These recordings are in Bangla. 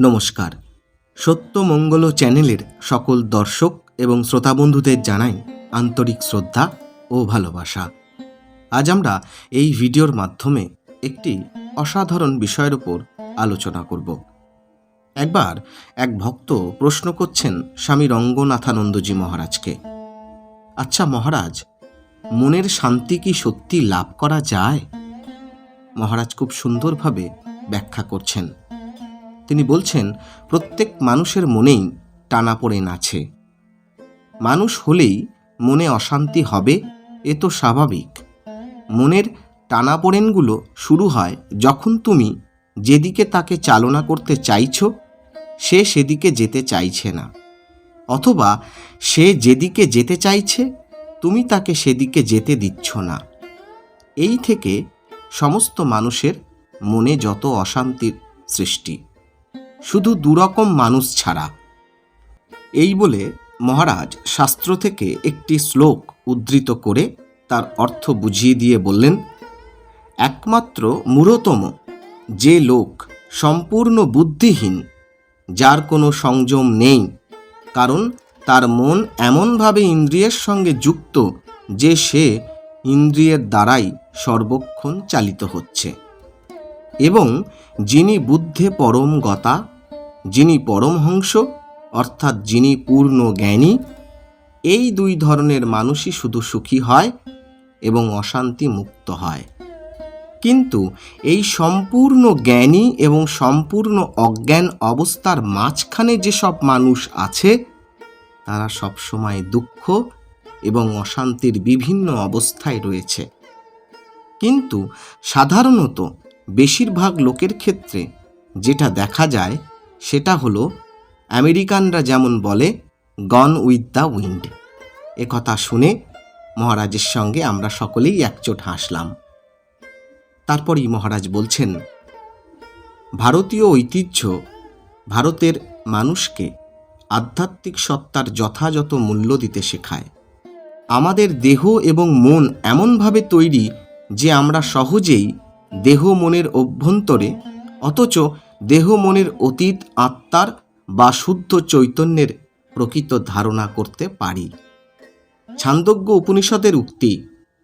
নমস্কার। সত্যমঙ্গল চ্যানেলের সকল দর্শক এবং শ্রোতা বন্ধুদের জানাই আন্তরিক শ্রদ্ধা ও ভালোবাসা। আজ আমরা এই ভিডিওর মাধ্যমে একটি অসাধারণ বিষয়ের উপর আলোচনা করব। একবার এক ভক্ত প্রশ্ন করছেন স্বামী রঙ্গনাথানন্দজি মহারাজকে আচ্ছা মহারাজ, মনের শান্তি কি সত্যি লাভ করা যায়? মহারাজ খুব সুন্দরভাবে ব্যাখ্যা করছেন তিনি বলছেন, প্রত্যেক মানুষের মনেই টানা টানাপোড়েন আছে মানুষ হলেই মনে অশান্তি হবে, এ তো স্বাভাবিক। মনের টানাপোড়েনগুলো শুরু হয় যখন তুমি যেদিকে তাকে চালনা করতে চাইছো, সে সেদিকে যেতে চাইছে না। অথবা সে যেদিকে যেতে চাইছে, তুমি তাকে সেদিকে যেতে দিচ্ছ না। এই থেকে সমস্ত মানুষের মনে যত অশান্তির সৃষ্টি। শুধু দুরকম মানুষ ছাড়া। এই বলে মহারাজ শাস্ত্র থেকে একটি শ্লোক উদ্ধৃত করে তার অর্থ বুঝিয়ে দিয়ে বললেন, একমাত্র মূঢ়তম যে লোক সম্পূর্ণ বুদ্ধিহীন, যার কোনো সংযম নেই, কারণ তার মন এমনভাবে ইন্দ্রিয়ের সঙ্গে যুক্ত যে সে ইন্দ্রিয়ের দ্বারাই সর্বক্ষণ চালিত হচ্ছে। এবং যিনি বুদ্ধে পরম গতা যিনি পরমহংস, অর্থাৎ যিনি পূর্ণ জ্ঞানী, এই দুই ধরনের মানুষই শুধু সুখী হয় এবং অশান্তি মুক্ত হয়। কিন্তু এই সম্পূর্ণ জ্ঞানী এবং সম্পূর্ণ অজ্ঞান অবস্থার মাঝখানে যেসব মানুষ আছে, তারা সবসময় দুঃখ এবং অশান্তির বিভিন্ন অবস্থায় রয়েছে। কিন্তু সাধারণত বেশিরভাগ লোকের ক্ষেত্রে যেটা দেখা যায় সেটা হলো, আমেরিকানরা যেমন বলে গন উইথ দ্য উইন্ড কথা শুনে মহারাজের সঙ্গে আমরা সকলেই একচোট হাসলাম। তারপরই মহারাজ বলছেন, ভারতীয় ঐতিহ্য ভারতের মানুষকে আধ্যাত্মিক সত্তার যথাযথ মূল্য দিতে শেখায়। আমাদের দেহ এবং মন এমনভাবে তৈরি যে আমরা সহজেই দেহ মনের অভ্যন্তরে, অথচ দেহ মনের অতীত আত্মার বা শুদ্ধ চৈতন্যের প্রকৃত ধারণা করতে পারি। ছান্দজ্ঞ উপনিষদের উক্তি,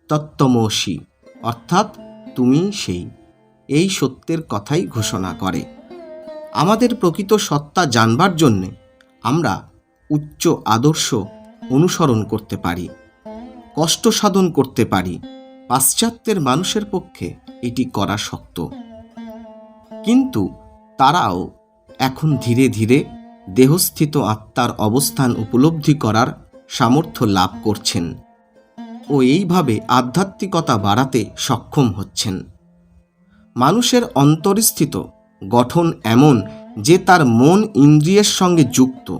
তত্ত্বমসি, অর্থাৎ তুমি সেই, এই সত্যের কথাই ঘোষণা করে। আমাদের প্রকৃত সত্তা জানবার জন্যে আমরা উচ্চ আদর্শ অনুসরণ করতে পারি, কষ্ট সাধন করতে পারি, পাশ্চাত্যের মানুষের পক্ষে এটি করা শক্ত। কিন্তু তারাও এখন ধীরে ধীরে দেহস্থিত আত্মার অবস্থান উপলব্ধি করার সামর্থ্য লাভ করছেন ও এইভাবে আধ্যাত্মিকতা বাড়াতে সক্ষম হচ্ছেন। মানুষের অন্তরস্থিত গঠন এমন যে তার মন ইন্দ্রিয়ের সঙ্গে যুক্ত।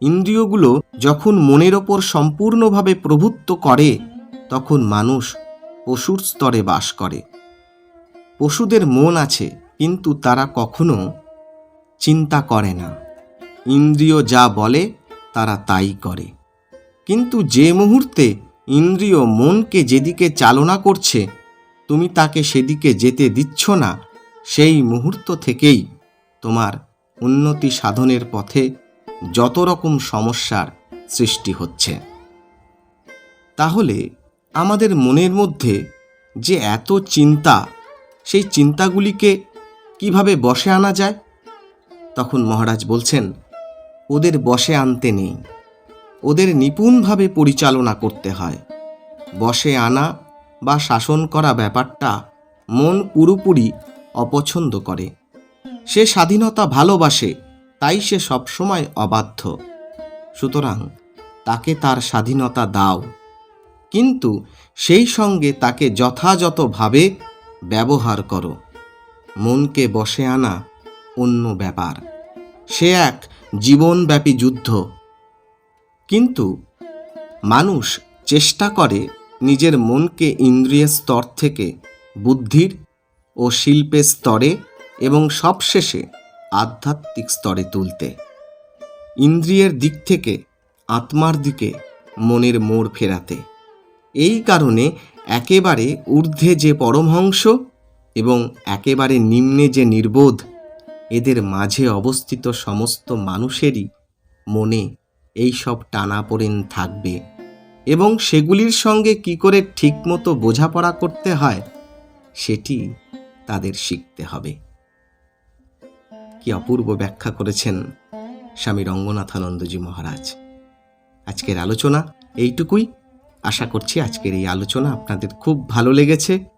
ইন্দ্রিয়গুলো যখন মনের ওপর সম্পূর্ণভাবে প্রভুত্ব করে, তখন মানুষ পশুর স্তরে বাস করে। পশুদের মন আছে কিন্তু তারা কখনো চিন্তা করে না। ইন্দ্রিয় যা বলে, তারা তাই করে। কিন্তু যে মুহূর্তে ইন্দ্রিয় মনকে যেদিকে চালনা করছে, তুমি তাকে সেদিকে যেতে দিচ্ছ না, সেই মুহূর্ত থেকেই তোমার উন্নতি সাধনের পথে যত রকম সমস্যার সৃষ্টি হচ্ছে। তাহলে আমাদের মনের মধ্যে যে এত চিন্তা, সেই চিন্তাগুলিকে কীভাবে বসে আনা যায়? তখন মহারাজ বলছেন, ওদের বসে আনতে নেই। ওদের নিপুণভাবে পরিচালনা করতে হয়। বসে আনা বা শাসন করা ব্যাপারটা মন পুরোপুরি অপছন্দ করে। সে স্বাধীনতা ভালোবাসে, তাই সে সবসময় অবাধ্য। সুতরাং তাকে তার স্বাধীনতা দাও। কিন্তু সেই সঙ্গে তাকে যথাযথভাবে ব্যবহার করো। মনকে বসে আনা অন্য ব্যাপার। সে এক জীবনব্যাপী যুদ্ধ। কিন্তু মানুষ চেষ্টা করে নিজের মনকে ইন্দ্রিয় স্তর থেকে, বুদ্ধির ও শিল্পের স্তরে এবং সবশেষে আধ্যাত্মিক স্তরে তুলতে। ইন্দ্রিয়ের দিক থেকে, আত্মার দিকে মনের মোড় ফেরাতে। এই কারণে একেবারে ঊর্ধ্বে যে পরমহংস এবং একেবারে নিম্নে যে নির্বোধ, এদের মাঝে অবস্থিত সমস্ত মানুষেরই মনে এই সব টানাপোড়েন থাকবে। এবং সেগুলির সঙ্গে কি করে ঠিকমতো বোঝাপড়া করতে হয়, সেটি তাদের শিখতে হবে। কি অপূর্ব ব্যাখ্যা করেছেন স্বামী রঙ্গনাথানন্দজি মহারাজ। আজকের আলোচনা এইটুকুই। আশা করছি আজকের এই আলোচনা আপনাদের খুব ভালো লেগেছে।